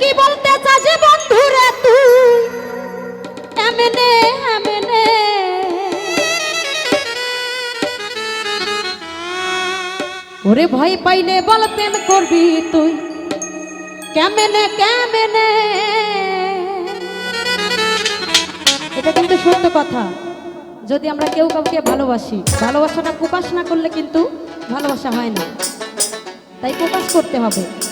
কি বলতে চাস বন্ধু রে তুই? এমনে এমনে। ওরে ভয় পাইলে বলতেন করবি তুই? কেমনে কেমনে? এটা কিন্তু সত্য কথা। যদি আমরা কেউ কাউকে ভালোবাসি, ভালোবাসাটা প্রকাশ না করলে কিন্তু ভালোবাসা হয় না। তাই প্রকাশ করতে হবে।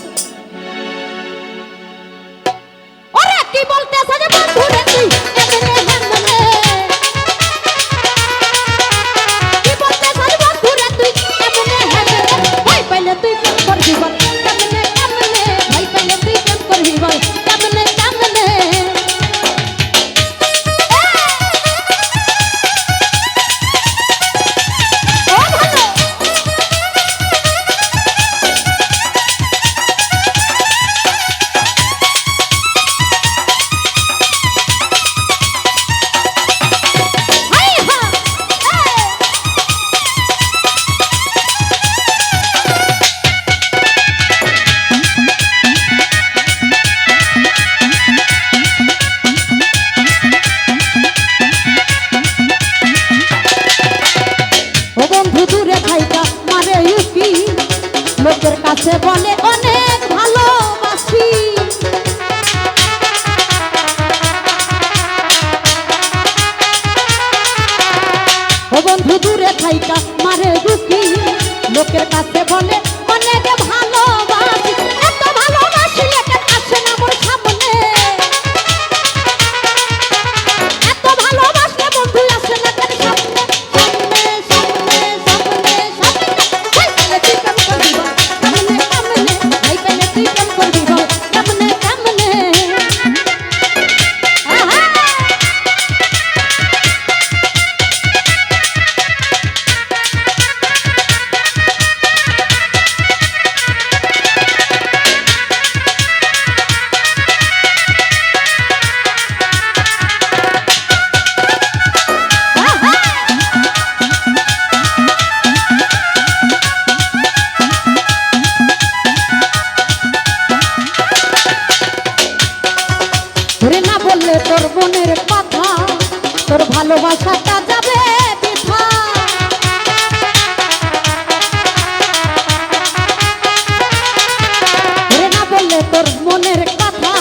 ভাইটা মারে দুঃখী লোকের কাছে বলে মনের কথা তোর ভালোবাসাটা যাবে বৃথা না বললে তোর মনের কথা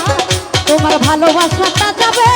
তোমার ভালোবাসাটা যাবে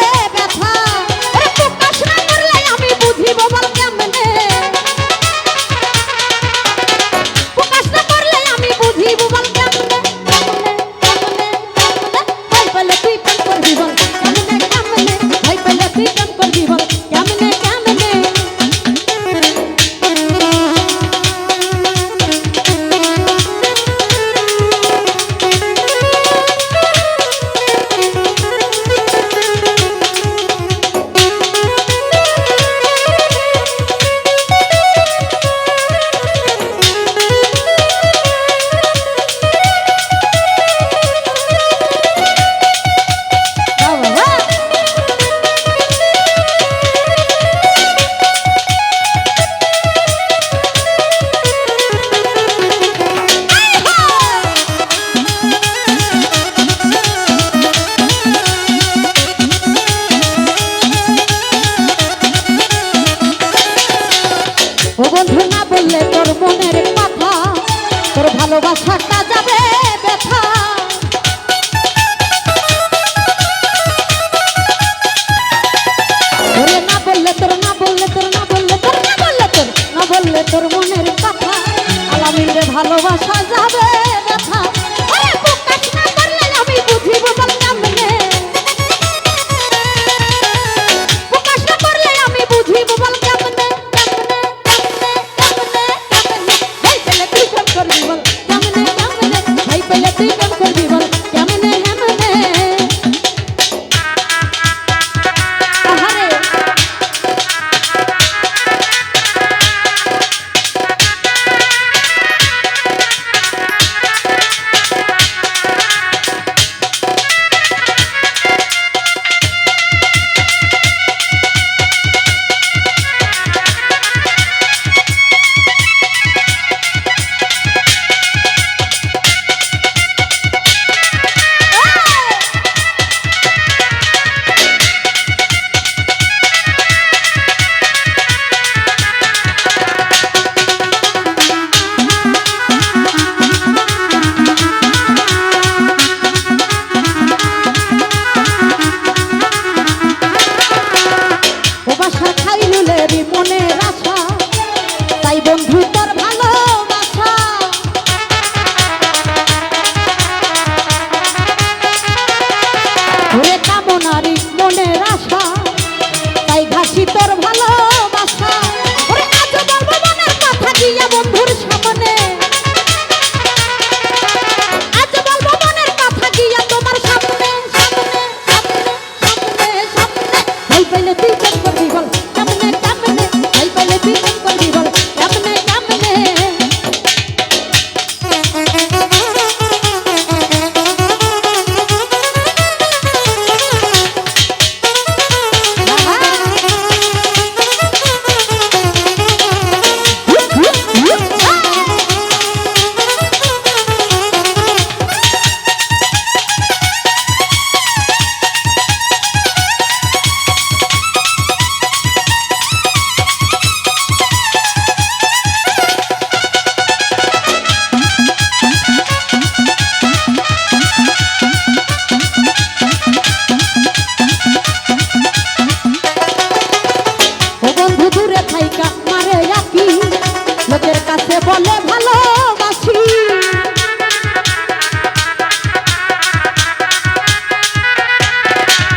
বলে ভালোবাসি।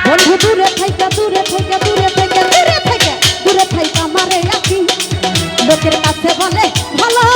বন্ধু দূরে থাইকা দূরে থাইকা দূরে থাইকা লোকের কাছে বলে ভালো